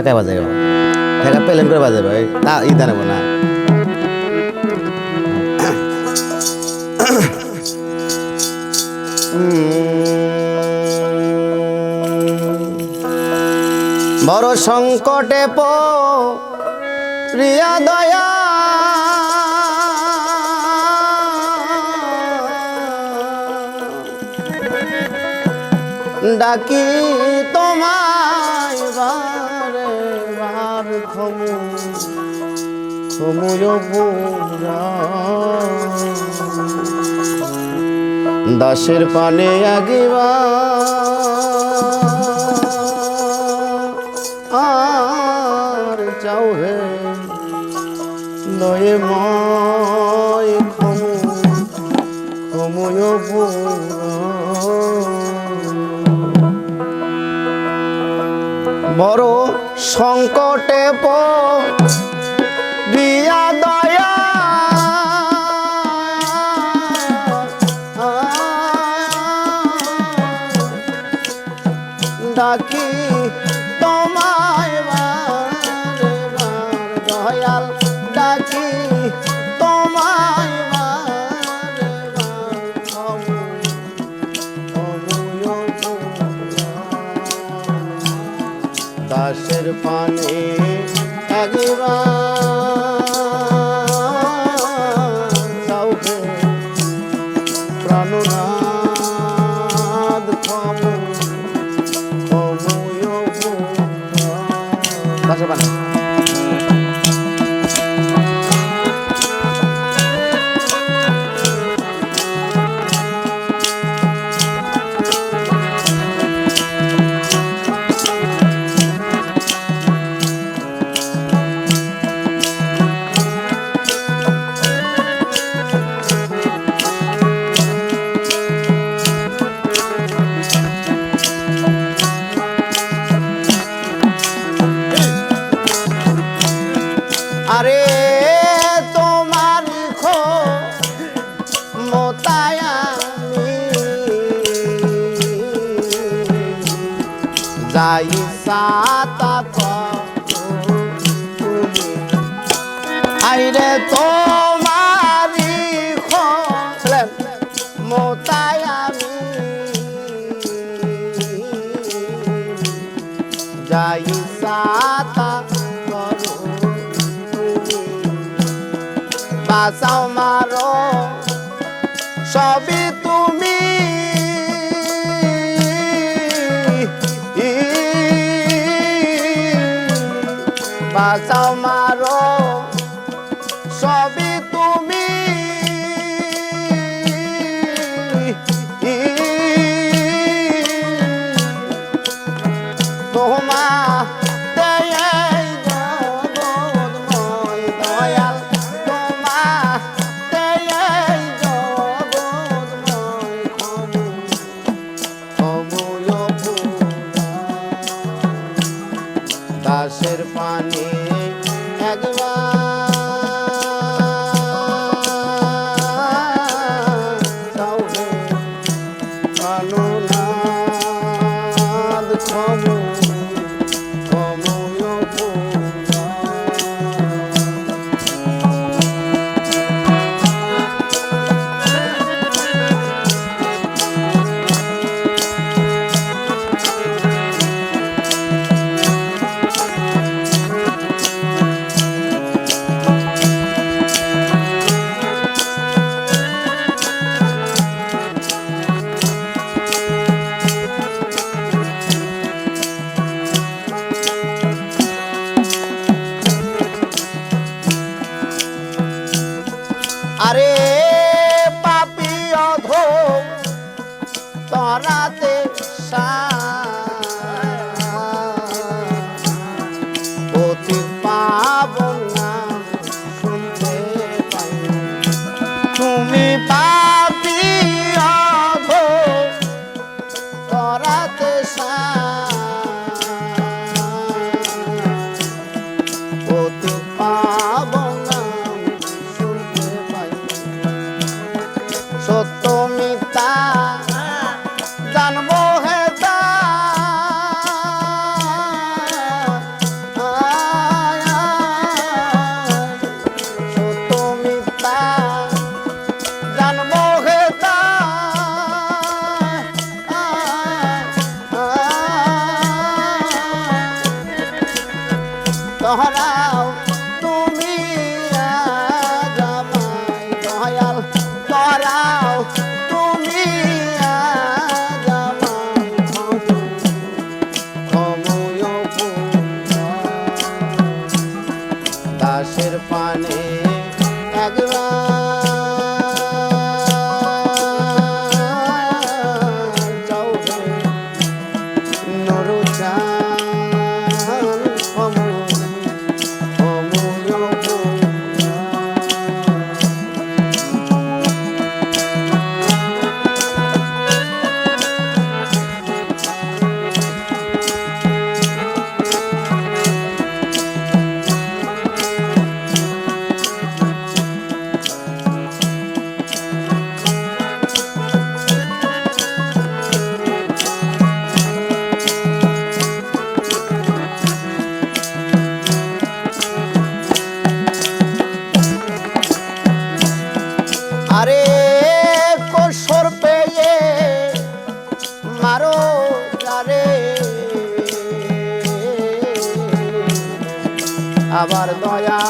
ঠেকায় বাজাইব ঠেকা প্লেন করে বাজাইব তা ই দাঁড়াবো না। বড় সংকটে প, প্রিয়া দয়া। ডাকি দাসের পানে আগিবা আর চাও হে নয়ে ময় খমু বড় সংকটে প ডাকি আইরে তোমারি খো মোতায়ামি যাই সাতা করো বাসাও মারো সবই তুমি। বাসাও দাসের পানি একবার side. আরে কোসর পেয়ে মারো যারে। আবার দয়া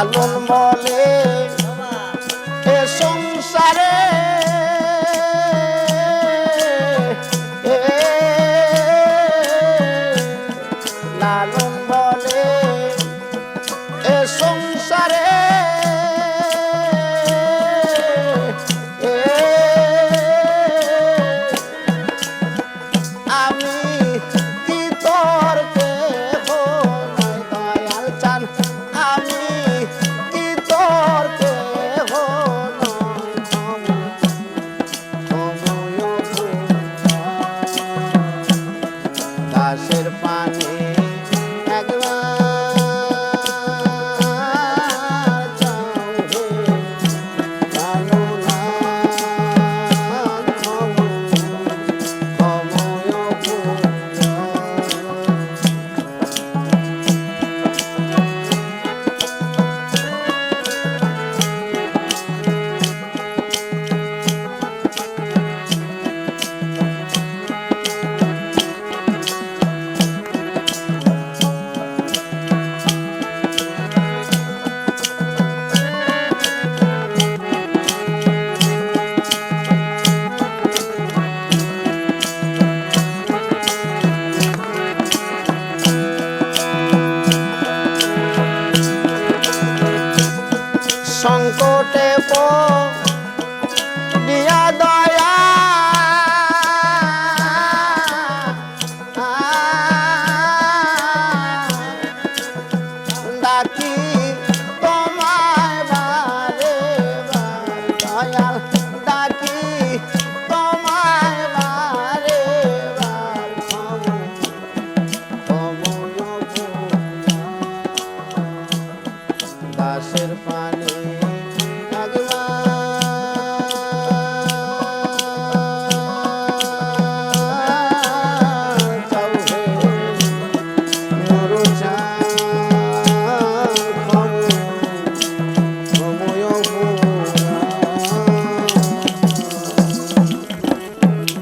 লালন বলে daqui